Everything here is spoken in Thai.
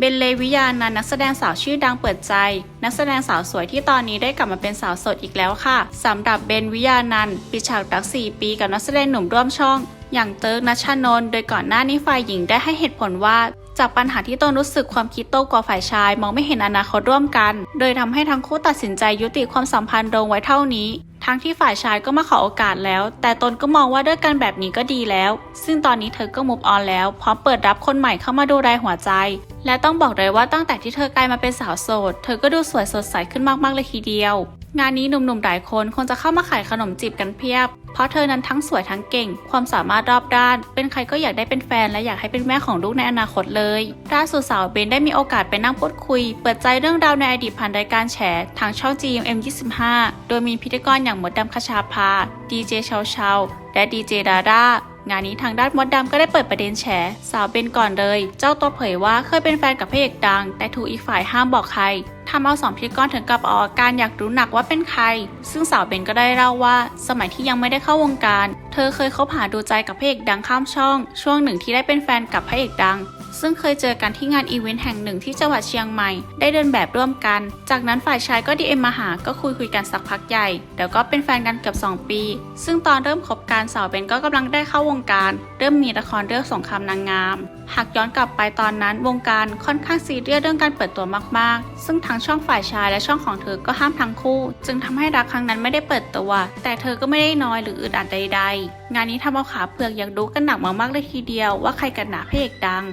เบนเลวิยานันนักแสดงสาวชื่อดังเปิดใจ นักแสดงสาวสวยที่ตอนนี้ได้กลับมาเป็นสาวสดอีกแล้วค่ะสำหรับเบนวิยานันปิดฉากรัก 4 ปีกับนักแสดงหนุ่มร่วมช่อง อย่างเติร์กนัชานนท์โดยก่อนหน้านี้ฝ่ายหญิงได้ให้เหตุผลว่าจากปัญหาที่ตนรู้สึกความคิดโต้กว่าฝ่ายชาย มองไม่เห็นอนาคตร่วมกัน โดยทำให้ทั้งคู่ตัดสินใจยุติความสัมพันธ์ลงไว้เท่านี้ ทั้งที่ฝ่ายชายก็มาขอโอกาสแล้ว แต่ตนก็มองว่าด้วยกันแบบนี้ก็ดีแล้ว ซึ่งตอนนี้เธอก็มุฟออนแล้ว พร้อมเปิดรับคนใหม่เข้ามาดูแลหัวใจ และต้องบอกเลยว่าตั้งแต่ที่เธอกลายมาเป็นสาวโสด เธอก็ดูสวยสดใสขึ้นมากๆเลยทีเดียว งานนี้หนุ่มๆหลายคนคงจะเข้ามาขายขนมจีบกันเพียบ เพราะเธอนั้นทั้งสวยทั้งเก่ง ความสามารถรอบด้าน เป็นใครก็อยากได้เป็นแฟนและอยากให้เป็นแม่ของลูกในอนาคตเลยล่าสุดสาวเบนได้มีโอกาสไปนั่งพูดคุย เปิดใจเรื่องราวในอดีตผ่านรายการแฉทางช่อง GMM 25 โดยมีพิธีกรอย่างหมดดำคชาภาดีเจเชาเชาและดีเจดาด้า งานนี้ทางด้านมดดำก็ได้เปิดประเด็นแฉสาวเบนก่อนเลย เจ้าตัวเผยว่าเคยเป็นแฟนกับพระเอกดัง แต่ถูกอีกฝ่ายห้ามบอกใครทำเอาสองพิธีกรถึงกับออกอาการอยากรู้หนักว่าเป็นใคร ซึ่งสาวเบนก็ได้เล่าว่า สมัยที่ยังไม่ได้เข้าวงการ เธอเคยคบหาดูใจกับพระเอกดังข้ามช่อง ช่วงหนึ่งที่ได้เป็นแฟนกับพระเอกดัง ซึ่งเคยเจอกันที่งานอีเวนต์แห่งหนึ่งที่จังหวัดเชียงใหม่ ได้เดินแบบร่วมกัน จากนั้นฝ่ายชายก็ดีเอ็มมาหา ก็คุยคุยกันสักพักใหญ่ แล้วก็เป็นแฟนกันเกือบ 2 ปี ซึ่งตอนเริ่มคบกันสาวเบนก็กำลังได้เข้าวงการ เริ่มมีละครเรื่องสงครามนางงาม หากย้อนกลับไปตอนนั้นวงการค่อนข้างซีเรียสเรื่องการเปิดตัวมากๆ ซึ่งทั้งช่องฝ่ายชายและช่องของเธอก็ห้ามทั้งคู่ จึงทำให้รักครั้งนั้นไม่ได้เปิดตัว แต่เธอก็ไม่ได้น้อยหรืออึดอัดใด ๆ งานนี้ทำเอาขาเผือกอยากรู้กันหนักมากๆเลยทีเดียวว่าใครกันหนาพระเอกดัง